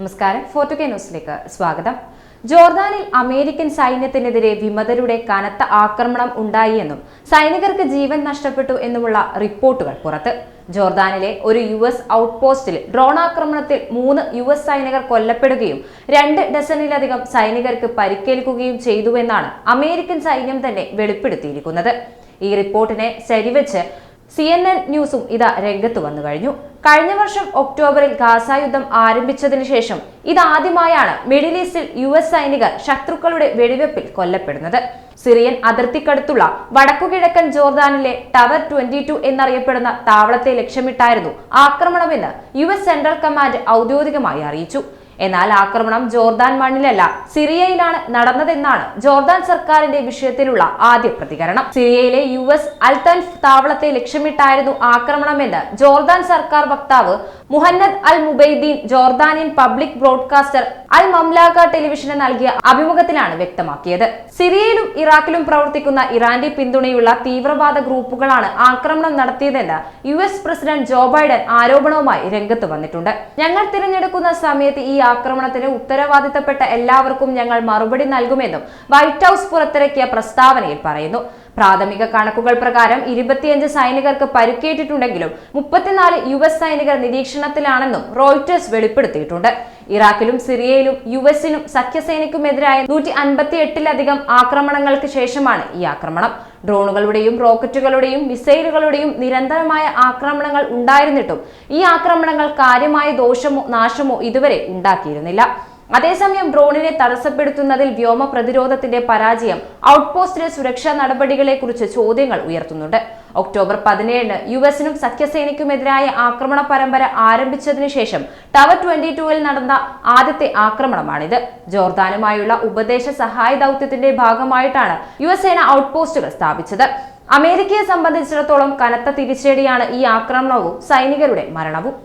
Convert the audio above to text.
നമസ്കാരം. ഫോർട്ടു കെ ന്യൂസിലേക്ക് സ്വാഗതം. ജോർദാനിൽ അമേരിക്കൻ സൈന്യത്തിനെതിരെ വിമതരുടെ കനത്ത ആക്രമണം ഉണ്ടായി എന്നും സൈനികർക്ക് ജീവൻ നഷ്ടപ്പെട്ടു എന്നുമുള്ള റിപ്പോർട്ടുകൾ പുറത്ത്. ജോർദാനിലെ ഒരു യു എസ് ഔട്ട്പോസ്റ്റിൽ ഡ്രോൺ ആക്രമണത്തിൽ മൂന്ന് യു എസ് സൈനികർ കൊല്ലപ്പെടുകയും രണ്ട് ഡസനിലധികം സൈനികർക്ക് പരിക്കേൽക്കുകയും ചെയ്തുവെന്നാണ് അമേരിക്കൻ സൈന്യം തന്നെ വെളിപ്പെടുത്തിയിരിക്കുന്നത്. ഈ റിപ്പോർട്ടിനെ ശരിവെച്ച് സി എൻ എൻ ന്യൂസും ഇതാ രംഗത്ത് വന്നു കഴിഞ്ഞു. കഴിഞ്ഞ വർഷം ഒക്ടോബറിൽ ഗാസ യുദ്ധം ആരംഭിച്ചതിനു ശേഷം ഇതാദ്യമായാണ് മിഡിൽ ഈസ്റ്റിൽ യു എസ് സൈനികർ ശത്രുക്കളുടെ വെടിവെപ്പിൽ കൊല്ലപ്പെടുന്നത്. സിറിയൻ അതിർത്തിക്കടുത്തുള്ള വടക്കുകിഴക്കൻ ജോർദാനിലെ ടവർ ട്വന്റി ടു എന്നറിയപ്പെടുന്ന താവളത്തെ ലക്ഷ്യമിട്ടായിരുന്നു ആക്രമണമെന്ന് യു എസ് സെൻട്രൽ കമാൻഡ് ഔദ്യോഗികമായി അറിയിച്ചു. എന്നാൽ ആക്രമണം ജോർദാൻ മണ്ണിലല്ല സിറിയയിലാണ് നടന്നതെന്നാണ് ജോർദാൻ സർക്കാരിന്റെ വിഷയത്തിലുള്ള ആദ്യ പ്രതികരണം. സിറിയയിലെ യു എസ് അൽതൻഫ് താവളത്തെ ലക്ഷ്യമിട്ടായിരുന്നു ആക്രമണമെന്ന് ജോർദാൻ സർക്കാർ വക്താവ് Muhannad Al Mubaideen Jordanian public broadcaster Al Mamlaka ടെലിവിഷന് നൽകിയ അഭിമുഖത്തിലാണ് വ്യക്തമാക്കിയത്. സിറിയയിലും ഇറാഖിലും പ്രവർത്തിക്കുന്ന ഇറാന്റെ പിന്തുണയുള്ള തീവ്രവാദ ഗ്രൂപ്പുകളാണ് ആക്രമണം നടത്തിയതെന്ന് U S president Joe Biden ആരോപണവുമായി രംഗത്ത് വന്നിട്ടുണ്ട്. ഞങ്ങൾ തിരഞ്ഞെടുക്കുന്ന സമയത്ത് ഈ ആക്രമണത്തിന് ഉത്തരവാദിത്തപ്പെട്ട എല്ലാവർക്കും ഞങ്ങൾ മറുപടി നൽകുമെന്നും വൈറ്റ് ഹൌസ് പുറത്തിറക്കിയ പ്രസ്താവനയിൽ പറയുന്നു. പ്രാഥമിക കണക്കുകൾ പ്രകാരം ഇരുപത്തിയഞ്ച് സൈനികർക്ക് പരിക്കേറ്റിട്ടുണ്ടെങ്കിലും മുപ്പത്തിനാല് യു എസ് സൈനികർ നിരീക്ഷണത്തിലാണെന്നും റോയിറ്റേഴ്സ് വെളിപ്പെടുത്തിയിട്ടുണ്ട്. ഇറാഖിലും സിറിയയിലും യു എസിനും സഖ്യസേനയ്ക്കുമെതിരായ നൂറ്റി അൻപത്തി എട്ടിലധികം ആക്രമണങ്ങൾക്ക് ശേഷമാണ് ഈ ആക്രമണം. ഡ്രോണുകളുടെയും റോക്കറ്റുകളുടെയും മിസൈലുകളുടെയും നിരന്തരമായ ആക്രമണങ്ങൾ ഉണ്ടായിരുന്നിട്ടും ഈ ആക്രമണങ്ങൾ കാര്യമായ ദോഷമോ നാശമോ ഇതുവരെ ഉണ്ടാക്കിയിരുന്നില്ല. അതേസമയം ഡ്രോണിനെ തടസ്സപ്പെടുത്തുന്നതിൽ വ്യോമ പ്രതിരോധത്തിന്റെ പരാജയം ഔട്ട്പോസ്റ്റിലെ സുരക്ഷാ നടപടികളെ കുറിച്ച് ചോദ്യങ്ങൾ ഉയർത്തുന്നുണ്ട്. ഒക്ടോബർ പതിനേഴിന് യു എസിനും സഖ്യസേനയ്ക്കുമെതിരായ ആക്രമണ പരമ്പര ആരംഭിച്ചതിനു ശേഷം ടവർ ട്വന്റി ടൂവിൽ നടന്ന ആദ്യത്തെ ആക്രമണമാണിത്. ജോർദാനുമായുള്ള ഉപദേശ സഹായ ദൗത്യത്തിന്റെ ഭാഗമായിട്ടാണ് യു എസ് സേന ഔട്ട്പോസ്റ്റുകൾ സ്ഥാപിച്ചത്. അമേരിക്കയെ സംബന്ധിച്ചിടത്തോളം കനത്ത തിരിച്ചടിയാണ് ഈ ആക്രമണവും സൈനികരുടെ മരണവും.